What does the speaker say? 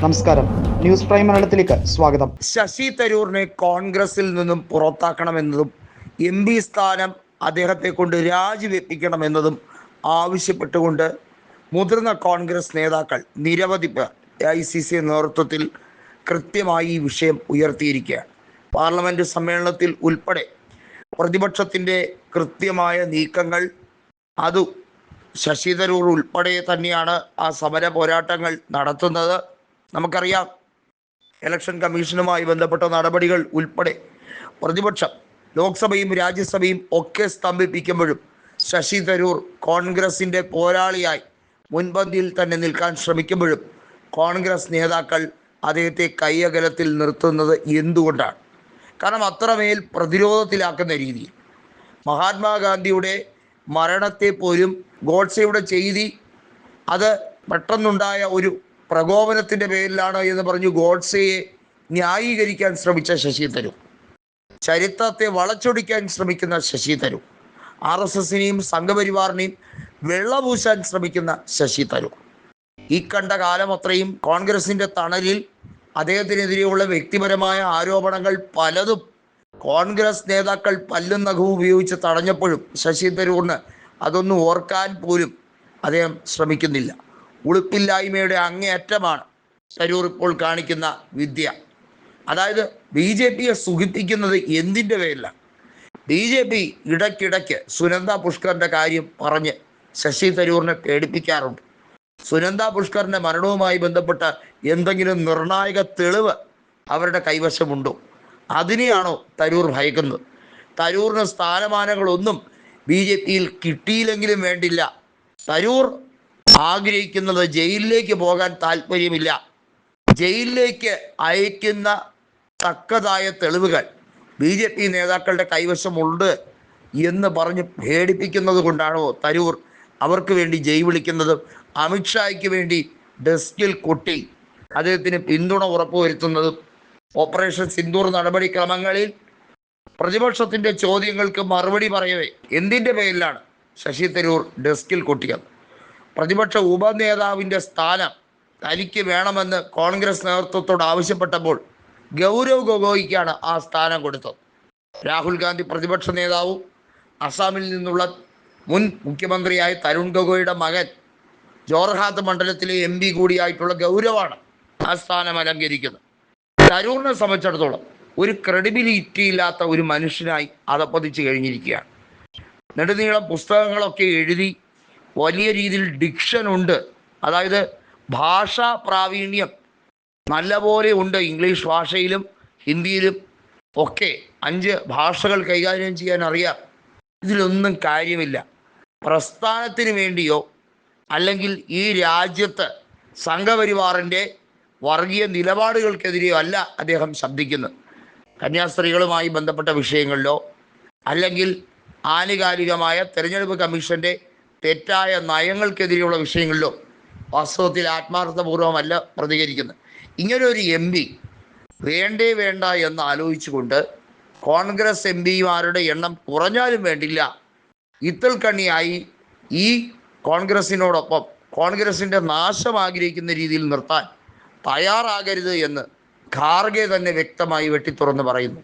നമസ്കാരം. News prime മലയാളത്തിലേക്ക് സ്വാഗതം. ശശി തരൂറിനെ കോൺഗ്രസിൽ നിന്നും പുറത്താക്കണമെന്നതും എം പി സ്ഥാനം അദ്ദേഹത്തെ കൊണ്ട് രാജിവെപ്പിക്കണമെന്നതും ആവശ്യപ്പെട്ടുകൊണ്ട് മുതിർന്ന കോൺഗ്രസ് നേതാക്കൾ നിരവധി പേർ ഐ സി സി നേതൃത്വത്തിൽ കൃത്യമായി ഈ വിഷയം ഉയർത്തിയിരിക്കുകയാണ്. പാർലമെന്റ് സമ്മേളനത്തിൽ ഉൾപ്പെടെ പ്രതിപക്ഷത്തിന്റെ കൃത്യമായ നീക്കങ്ങൾ അത് ശശി തരൂർ ഉൾപ്പെടെ തന്നെയാണ് ആ സമര പോരാട്ടങ്ങൾ നടത്തുന്നത്. നമുക്കറിയാം ഇലക്ഷൻ കമ്മീഷനുമായി ബന്ധപ്പെട്ട നടപടികൾ ഉൾപ്പെടെ പ്രതിപക്ഷം ലോക്സഭയും രാജ്യസഭയും ഒക്കെ സ്തംഭിപ്പിക്കുമ്പോഴും ശശി തരൂർ കോൺഗ്രസിന്റെ പോരാളിയായി മുൻപന്തിയിൽ തന്നെ നിൽക്കാൻ ശ്രമിക്കുമ്പോഴും കോൺഗ്രസ് നേതാക്കൾ അദ്ദേഹത്തെ കൈയകലത്തിൽ നിർത്തുന്നത് എന്തുകൊണ്ടാണ്? കാരണം അത്രമേൽ പ്രതിരോധത്തിലാക്കുന്ന രീതിയിൽ. മഹാത്മാഗാന്ധിയുടെ മരണത്തെ പോലും ഗോഡ്സെയുടെ ചെയ്തി അത് പെട്ടെന്നുണ്ടായ ഒരു പ്രകോപനത്തിന്റെ പേരിലാണ് എന്ന് പറഞ്ഞു ഗോഡ്സെയെ ന്യായീകരിക്കാൻ ശ്രമിച്ച ശശി തരൂർ. ചരിത്രത്തെ വളച്ചൊടിക്കാൻ ശ്രമിക്കുന്ന ശശി തരൂർ. ആർ എസ് എസിനെയും സംഘപരിവാറിനെയും വെള്ളപൂശാൻ ശ്രമിക്കുന്ന ശശി തരൂർ. ഈ കണ്ട കാലം അത്രയും കോൺഗ്രസിന്റെ തണലിൽ അദ്ദേഹത്തിനെതിരെയുള്ള വ്യക്തിപരമായ ആരോപണങ്ങൾ പലതും കോൺഗ്രസ് നേതാക്കൾ പല്ലും നഖവും ഉപയോഗിച്ച് തടഞ്ഞപ്പോഴും ശശി തരൂറിന് അതൊന്നും ഓർക്കാൻ പോലും അദ്ദേഹം ശ്രമിക്കുന്നില്ല. ഉളുപ്പില്ലായ്മയുടെ അങ്ങേയറ്റമാണ് തരൂർ ഇപ്പോൾ കാണിക്കുന്ന വിദ്യ. അതായത് ബി ജെ പിയെ സുഖിപ്പിക്കുന്നത് എന്തിന്റെ പേരിലാണ് ബി ജെ പി ഇടയ്ക്കിടയ്ക്ക് സുനന്ദ പുഷ്കറിന്റെ കാര്യം പറഞ്ഞ് ശശി തരൂറിനെ പേടിപ്പിക്കാറുണ്ട്. സുനന്ദ പുഷ്കറിന്റെ മരണവുമായി ബന്ധപ്പെട്ട എന്തെങ്കിലും നിർണായക തെളിവ് അവരുടെ കൈവശമുണ്ടോ? അതിനെയാണോ തരൂർ ഭയക്കുന്നത്? തരൂറിന് സ്ഥാനമാനങ്ങളൊന്നും ബി ജെ പിയിൽ കിട്ടിയില്ലെങ്കിലും വേണ്ടില്ല. തരൂർ ആഗ്രഹിക്കുന്നത് ജയിലിലേക്ക് പോകാൻ താല്പര്യമില്ല. ജയിലിലേക്ക് അയക്കുന്ന തക്കതായ തെളിവുകൾ ബി ജെ പി നേതാക്കളുടെ കൈവശമുണ്ട് എന്ന് പറഞ്ഞ് പേടിപ്പിക്കുന്നത് കൊണ്ടാണോ തരൂർ അവർക്ക് വേണ്ടി ജയ് വിളിക്കുന്നത് അമിത്ഷായ്ക്ക് വേണ്ടി ഡെസ്കിൽ കൊട്ടി അദ്ദേഹത്തിന് പിന്തുണ ഉറപ്പുവരുത്തുന്നതും ഓപ്പറേഷൻ സിന്ദൂർ നടപടിക്രമങ്ങളിൽ പ്രതിപക്ഷത്തിന്റെ ചോദ്യങ്ങൾക്ക് മറുപടി പറയവേ. എന്തിന്റെ പേരിലാണ് ശശി തരൂർ ഡെസ്കിൽ കൊട്ടിയത്? പ്രതിപക്ഷ ഉപനേതാവിന്റെ സ്ഥാനം തനിക്ക് വേണമെന്ന് കോൺഗ്രസ് നേതൃത്വത്തോട് ആവശ്യപ്പെട്ടപ്പോൾ ഗൗരവ് ഗൊഗോയ്ക്കാണ് ആ സ്ഥാനം കൊടുത്തത്. രാഹുൽ ഗാന്ധി പ്രതിപക്ഷ നേതാവും അസാമിൽ നിന്നുള്ള മുൻ മുഖ്യമന്ത്രിയായ തരുൺ ഗൊഗോയുടെ മകൻ ജോർഹാത്ത് മണ്ഡലത്തിലെ എം പി കൂടിയായിട്ടുള്ള ഗൗരവാണ് ആ സ്ഥാനം അലങ്കരിക്കുന്നത്. തരൂറിനെ സംബന്ധിച്ചിടത്തോളം ഒരു ക്രെഡിബിലിറ്റി ഇല്ലാത്ത ഒരു മനുഷ്യനായി അതപ്പതിച്ച് കഴിഞ്ഞിരിക്കുകയാണ്. നെടുനീളം പുസ്തകങ്ങളൊക്കെ എഴുതി വലിയ രീതിയിൽ ഡിക്ഷൻ ഉണ്ട്. അതായത് ഭാഷാ പ്രാവീണ്യം നല്ലപോലെ ഉണ്ട് ഇംഗ്ലീഷ് ഭാഷയിലും ഹിന്ദിയിലും ഒക്കെ. അഞ്ച് ഭാഷകൾ കൈകാര്യം ചെയ്യാൻ അറിയാം. ഇതിലൊന്നും കാര്യമില്ല. പ്രസ്ഥാനത്തിന് വേണ്ടിയോ അല്ലെങ്കിൽ ഈ രാജ്യത്ത് സംഘപരിവാറിന്റെ വർഗീയ നിലപാടുകൾക്കെതിരെയോ അല്ല അദ്ദേഹം ശബ്ദിക്കുന്നത്. കന്യാസ്ത്രീകളുമായി ബന്ധപ്പെട്ട വിഷയങ്ങളിലോ അല്ലെങ്കിൽ ആനുകാലികമായ തെരഞ്ഞെടുപ്പ് കമ്മീഷന്റെ തെറ്റായ നയങ്ങൾക്കെതിരെയുള്ള വിഷയങ്ങളിലോ വാസ്തവത്തിൽ ആത്മാർത്ഥപൂർവമല്ല പ്രതികരിക്കുന്നത്. ഇങ്ങനെ ഒരു എം പി വേണ്ടേ വേണ്ട എന്ന് ആലോചിച്ചുകൊണ്ട് കോൺഗ്രസ് എം പിമാരുടെ എണ്ണം കുറഞ്ഞാലും വേണ്ടില്ല. ഇത്തൽ കണ്ണിയായി ഈ കോൺഗ്രസിനോടൊപ്പം കോൺഗ്രസിന്റെ നാശം ആഗ്രഹിക്കുന്ന രീതിയിൽ നിർത്താൻ തയ്യാറാകരുത് എന്ന് ഖാർഗെ തന്നെ വ്യക്തമായി വെട്ടിത്തുറന്ന് പറയുന്നു.